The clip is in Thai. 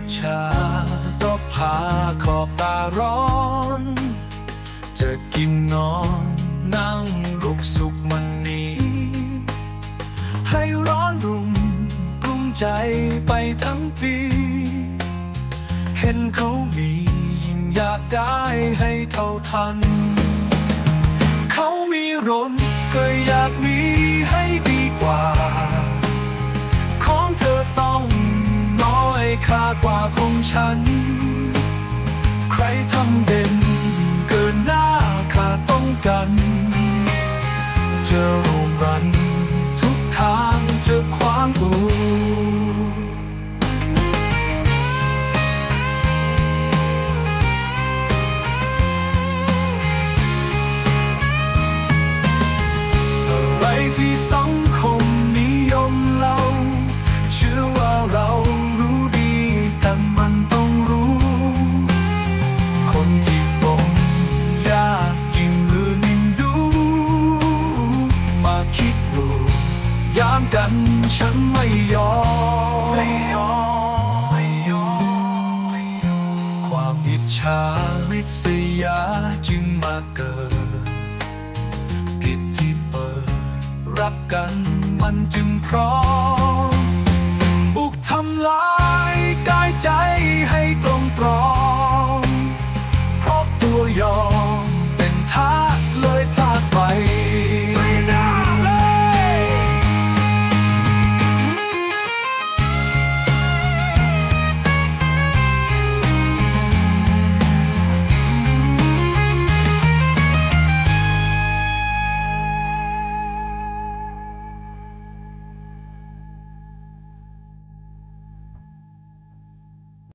จฉาก็พาขอบตาร้อน จะกินนอนนั่งลุกสุขมันนี้ ให้ร้อนรุ่มกุ้งใจไปทั้งปี เห็นเขามียิ่งอยากได้ให้เท่าทัน เขามีรนำเด่น เกินหน้าคาต้องกันจะรุมรัน ทุกทางจะขวางกูอะไรที่สังคมามกัน ฉันไม่ยอมไม่ยอมไม่ยอมความอิจฉาริษยาจึงมาเกิดผิดที่เปิด รักกันมันจึงพร้อม